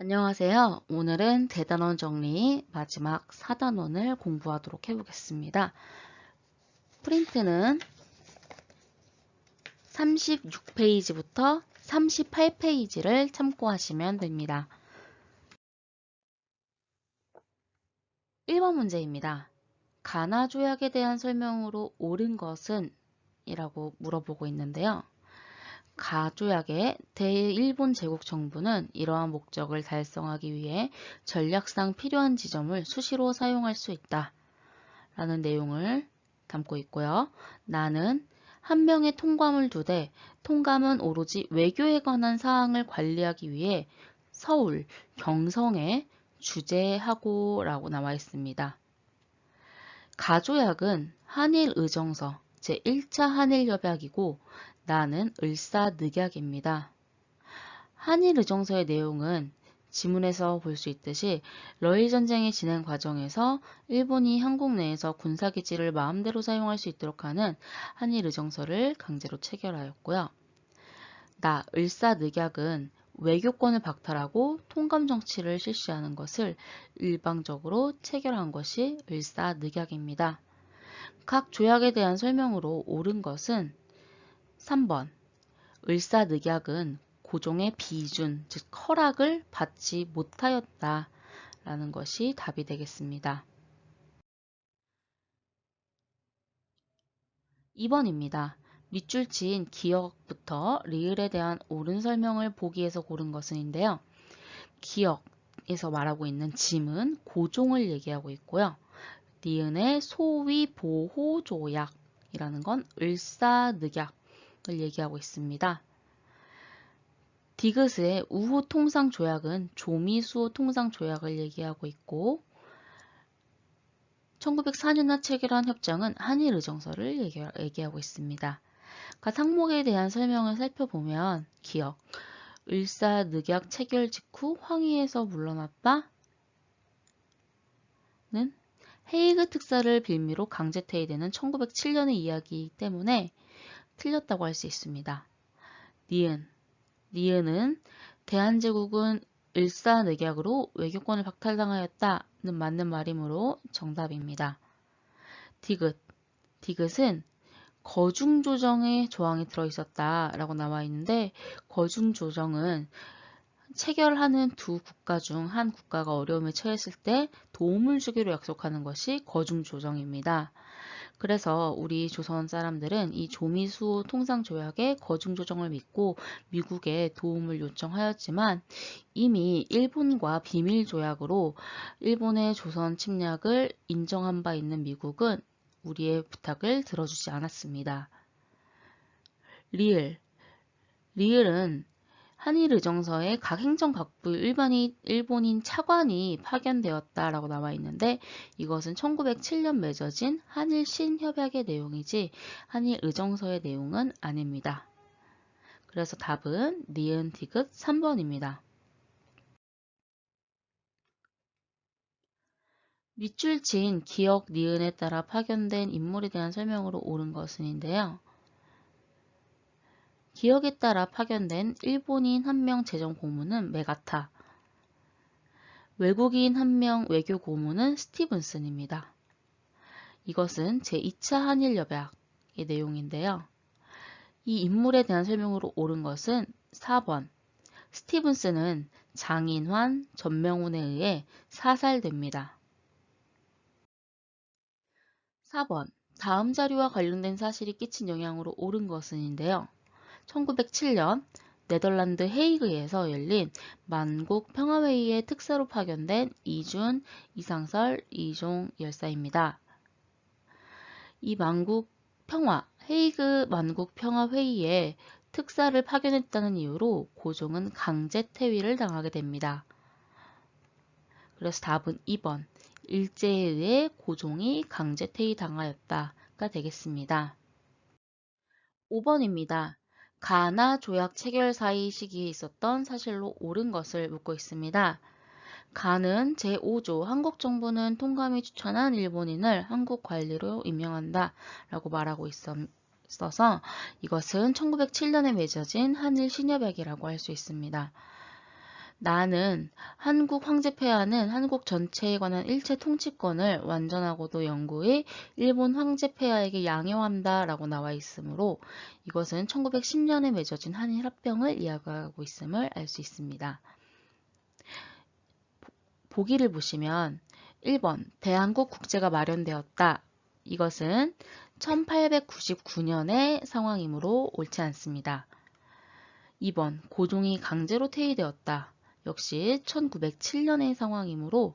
안녕하세요. 오늘은 대단원 정리 마지막 4단원을 공부하도록 해보겠습니다. 프린트는 36페이지부터 38페이지를 참고하시면 됩니다. 1번 문제입니다. 가나 조약에 대한 설명으로 옳은 것은? 이라고 물어보고 있는데요. 가조약의 대일본 제국 정부는 이러한 목적을 달성하기 위해 전략상 필요한 지점을 수시로 사용할 수 있다. 라는 내용을 담고 있고요. 나는 한 명의 통감을 두되 통감은 오로지 외교에 관한 사항을 관리하기 위해 서울, 경성에 주재하고 라고 나와 있습니다. 가조약은 한일 의정서 제1차 한일협약이고 나는 을사늑약입니다. 한일의정서의 내용은 지문에서 볼 수 있듯이 러일 전쟁의 진행 과정에서 일본이 한국 내에서 군사기지를 마음대로 사용할 수 있도록 하는 한일의정서를 강제로 체결하였고요. 나 을사늑약은 외교권을 박탈하고 통감 정치를 실시하는 것을 일방적으로 체결한 것이 을사늑약입니다. 각 조약에 대한 설명으로 옳은 것은 3번 을사늑약은 고종의 비준, 즉 허락을 받지 못하였다 라는 것이 답이 되겠습니다. 2번입니다. 밑줄 친 기억부터 리을에 대한 옳은 설명을 보기에서 고른 것은인데요. 기억에서 말하고 있는 짐은 고종을 얘기하고 있고요. 니은의 소위 보호 조약이라는 건 을사늑약 을 얘기하고 있습니다. 디귿의 우호 통상 조약은 조미 수호 통상 조약을 얘기하고 있고 1904년에 체결한 협정은 한일 의정서를 얘기, 하고 있습니다. 그 상목에 대한 설명을 살펴보면 기억, 을사 늑약 체결 직후 황희에서 물러났다는 헤이그 특사를 빌미로 강제 퇴위되는 1907년의 이야기이기 때문에 틀렸다고 할 수 있습니다. 니은 니은은 대한제국은 일사늑약으로 외교권을 박탈당하였다는 맞는 말이므로 정답입니다. 디귿 디귿은 거중조정의 조항이 들어있었다 라고 나와 있는데 거중조정은 체결하는 두 국가 중 한 국가가 어려움에 처했을 때 도움을 주기로 약속하는 것이 거중조정입니다. 그래서 우리 조선 사람들은 이 조미수 통상조약의 거중조정을 믿고 미국에 도움을 요청하였지만 이미 일본과 비밀조약으로 일본의 조선 침략을 인정한 바 있는 미국은 우리의 부탁을 들어주지 않았습니다. 리을 리을은 한일의정서에 각 행정각부 일반이, 일본인 차관이 파견되었다라고 나와 있는데 이것은 1907년 맺어진 한일 신협약의 내용이지 한일의정서의 내용은 아닙니다. 그래서 답은 니은 디귿 3번입니다. 밑줄 친 기억 니은에 따라 파견된 인물에 대한 설명으로 옳은 것은인데요. 기억에 따라 파견된 일본인 한 명 재정 고문은 메가타, 외국인 한 명 외교 고문은 스티븐슨입니다. 이것은 제2차 한일협약의 내용인데요. 이 인물에 대한 설명으로 옳은 것은 4번 스티븐슨은 장인환 전명훈에 의해 사살됩니다. 4번 다음 자료와 관련된 사실이 끼친 영향으로 옳은 것은인데요. 1907년 네덜란드 헤이그에서 열린 만국 평화회의의 특사로 파견된 이준, 이상설, 이종 열사입니다. 이 만국 평화, 헤이그 만국 평화 회의에 특사를 파견했다는 이유로 고종은 강제 퇴위를 당하게 됩니다. 그래서 답은 2번, 일제에 의해 고종이 강제 퇴위 당하였다가 되겠습니다. 5번입니다. 가나 조약 체결 사이 시기에 있었던 사실로 옳은 것을 묻고 있습니다. 가는 제5조 한국 정부는 통감이 추천한 일본인을 한국 관리로 임명한다 라고 말하고 있어서 이것은 1907년에 맺어진 한일 신협약이라고 할 수 있습니다. 나는 한국 황제폐하는 한국 전체에 관한 일체 통치권을 완전하고도 영구히 일본 황제폐하에게 양해한다 라고 나와 있으므로 이것은 1910년에 맺어진 한일 합병을 이야기하고 있음을 알 수 있습니다. 보기를 보시면 1번 대한국 국제가 마련되었다. 이것은 1899년의 상황이므로 옳지 않습니다. 2번 고종이 강제로 퇴위되었다. 역시 1907년의 상황이므로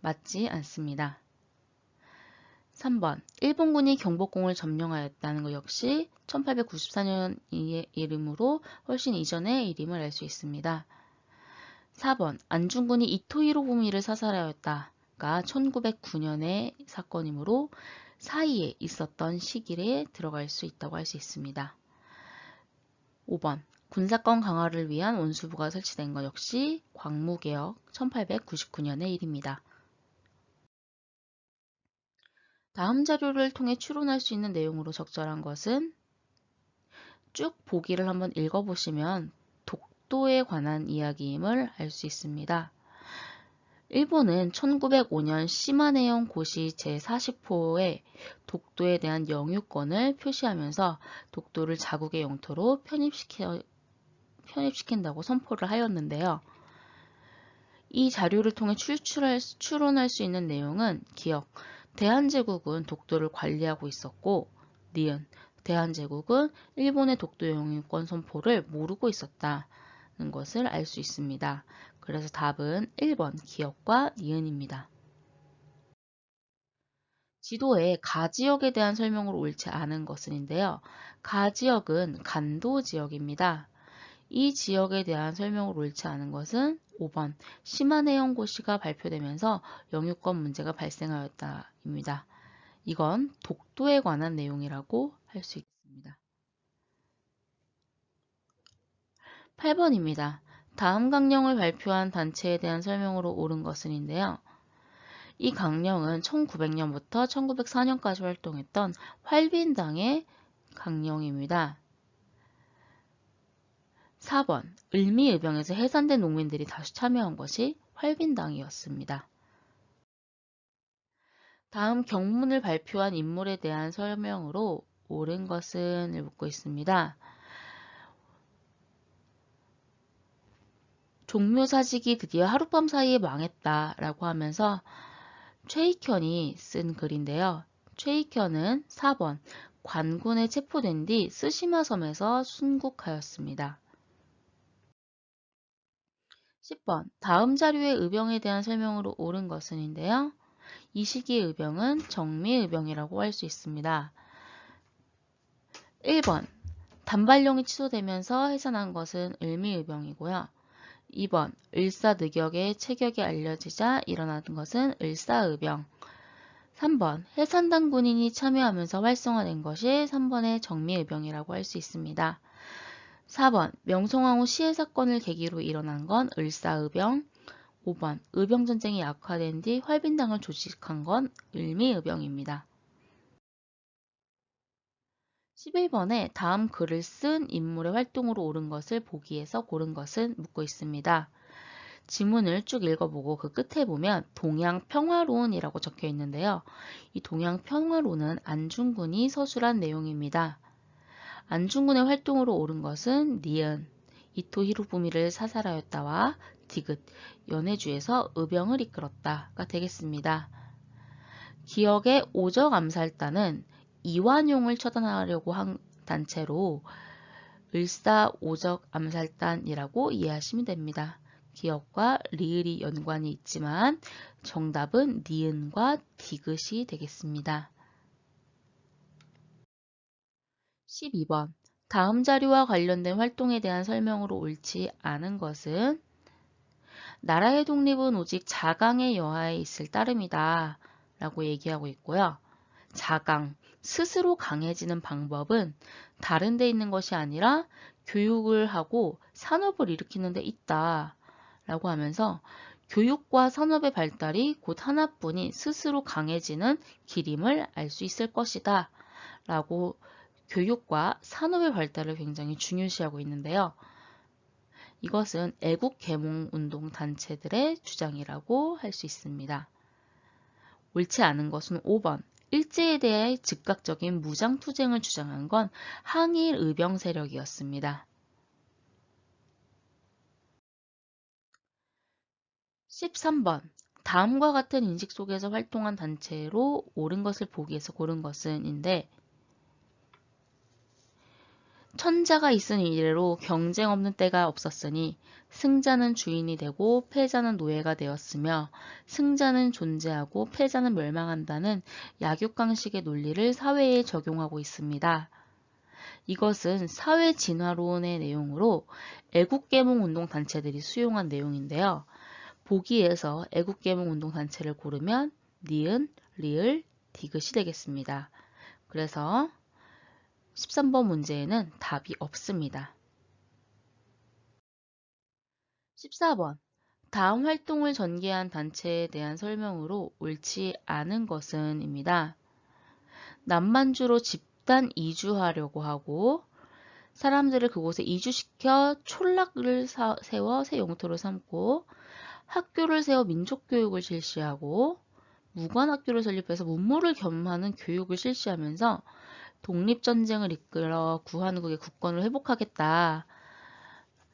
맞지 않습니다. 3번 일본군이 경복궁을 점령하였다는 것 역시 1894년의 이름으로 훨씬 이전의 이름을 알 수 있습니다. 4번 안중근이 이토히로 부미를 사살하였다가 1909년의 사건이므로 사이에 있었던 시기에 들어갈 수 있다고 할 수 있습니다. 5번 군사권 강화를 위한 원수부가 설치된 것 역시 광무개혁 1899년의 일입니다. 다음 자료를 통해 추론할 수 있는 내용으로 적절한 것은 쭉 보기를 한번 읽어보시면 독도에 관한 이야기임을 알 수 있습니다. 일본은 1905년 시마네현 고시 제40호에 독도에 대한 영유권을 표시하면서 독도를 자국의 영토로 편입시켜, 편입시킨다고 선포를 하였는데요. 이 자료를 통해 추출할, 추론할 수 있는 내용은 기억, 대한제국은 독도를 관리하고 있었고 니은, 대한제국은 일본의 독도 영유권 선포를 모르고 있었다는 것을 알 수 있습니다. 그래서 답은 1번 기억과 니은입니다. 지도에 가지역에 대한 설명으로 옳지 않은 것은인데요. 가지역은 간도 지역입니다. 이 지역에 대한 설명을 옳지 않은 것은 5번 시마네현고시가 발표되면서 영유권 문제가 발생하였다입니다. 이건 독도에 관한 내용이라고 할 수 있습니다. 8번입니다. 다음 강령을 발표한 단체에 대한 설명으로 옳은 것은인데요. 이 강령은 1900년부터 1904년까지 활동했던 활빈당의 강령입니다. 4번 을미의병에서 해산된 농민들이 다시 참여한 것이 활빈당이었습니다. 다음 경문을 발표한 인물에 대한 설명으로 옳은 것은 묻고 있습니다. 종묘사직이 드디어 하룻밤 사이에 망했다 라고 하면서 최익현이 쓴 글인데요. 최익현은 4번 관군에 체포된 뒤 스시마 섬에서 순국하였습니다. 10번 다음 자료의 의병에 대한 설명으로 옳은 것은인데요. 이 시기의 의병은 정미의병이라고 할 수 있습니다. 1번 단발령이 취소되면서 해산한 것은 을미의병이고요. 2번 을사늑역의 체격이 알려지자 일어나는 것은 을사의병 3번 해산당 군인이 참여하면서 활성화된 것이 3번의 정미의병이라고 할 수 있습니다. 4번 명성황후 시해 사건을 계기로 일어난 건 을사의병 5번 의병전쟁이 약화된 뒤 활빈당을 조직한 건 을미의병입니다. 11번에 다음 글을 쓴 인물의 활동으로 옳은 것을 보기에서 고른 것은 묻고 있습니다. 지문을 쭉 읽어보고 그 끝에 보면 동양평화론이라고 적혀 있는데요. 이 동양평화론은 안중근이 서술한 내용입니다. 안중근의 활동으로 옳은 것은 니은, 이토 히로부미를 사살하였다와 디귿, 연해주에서 의병을 이끌었다가 되겠습니다. 기억의 오적 암살단은 이완용을 처단하려고 한 단체로 을사 오적 암살단이라고 이해하시면 됩니다. 기억과 리을이 연관이 있지만 정답은 니은과 디귿이 되겠습니다. 12번 다음 자료와 관련된 활동에 대한 설명으로 옳지 않은 것은 나라의 독립은 오직 자강의 여하에 있을 따름이다 라고 얘기하고 있고요. 자강, 스스로 강해지는 방법은 다른 데 있는 것이 아니라 교육을 하고 산업을 일으키는 데 있다 라고 하면서 교육과 산업의 발달이 곧 하나뿐인 스스로 강해지는 길임을 알 수 있을 것이다 라고 교육과 산업의 발달을 굉장히 중요시하고 있는데요. 이것은 애국 계몽 운동 단체들의 주장이라고 할 수 있습니다. 옳지 않은 것은 5번. 일제에 대해 즉각적인 무장 투쟁을 주장한 건 항일 의병 세력이었습니다. 13번. 다음과 같은 인식 속에서 활동한 단체로 옳은 것을 보기 위해서 고른 것은인데 천자가 있은 이래로 경쟁 없는 때가 없었으니 승자는 주인이 되고 패자는 노예가 되었으며 승자는 존재하고 패자는 멸망한다는 약육강식의 논리를 사회에 적용하고 있습니다. 이것은 사회 진화론의 내용으로 애국계몽 운동 단체들이 수용한 내용인데요. 보기에서 애국계몽 운동 단체를 고르면 니은, 리을, 디귿이 되겠습니다. 그래서 13번 문제에는 답이 없습니다. 14번 다음 활동을 전개한 단체에 대한 설명으로 옳지 않은 것은 입니다. 남만주로 집단 이주하려고 하고 사람들을 그곳에 이주시켜 촌락을 세워 새 영토를 삼고 학교를 세워 민족교육을 실시하고 무관학교를 설립해서 문무를 겸하는 교육을 실시하면서 독립전쟁을 이끌어 구한국의 국권을 회복하겠다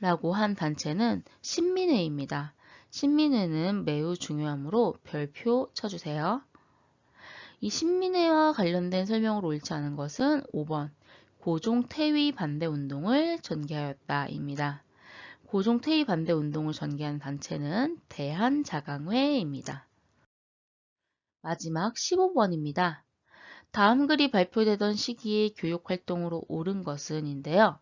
라고 한 단체는 신민회입니다. 신민회는 매우 중요하므로 별표 쳐주세요. 이 신민회와 관련된 설명으로 옳지 않은 것은 5번 고종 퇴위 반대 운동을 전개하였다입니다. 고종 퇴위 반대 운동을 전개한 단체는 대한자강회입니다. 마지막 15번입니다. 다음 글이 발표되던 시기에 교육활동으로 옳은 것은인데요.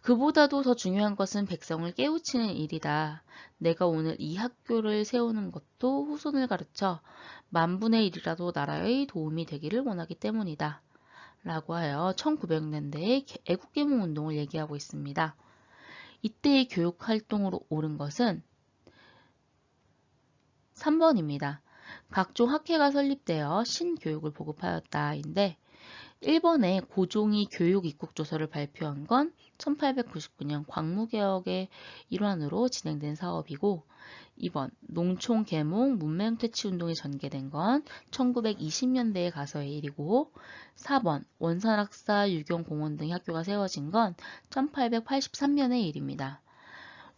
그보다도 더 중요한 것은 백성을 깨우치는 일이다. 내가 오늘 이 학교를 세우는 것도 후손을 가르쳐 만분의 일이라도 나라의 도움이 되기를 원하기 때문이다. 라고 하여 1900년대의 애국계몽 운동을 얘기하고 있습니다. 이때의 교육활동으로 옳은 것은 3번입니다. 각종 학회가 설립되어 신교육을 보급하였다인데 일본의 고종이 교육 입국 조서를 발표한 건 1899년 광무개혁의 일환으로 진행된 사업이고 2번 농촌 계몽 문맹 퇴치 운동이 전개된 건 1920년대에 가서의 일이고 4번 원산학사 유경공원 등 학교가 세워진 건 1883년의 일입니다.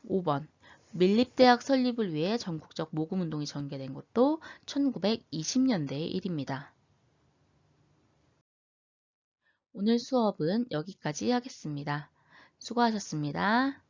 5번 밀립대학 설립을 위해 전국적 모금운동이 전개된 것도 1920년대의 일입니다. 오늘 수업은 여기까지 하겠습니다. 수고하셨습니다.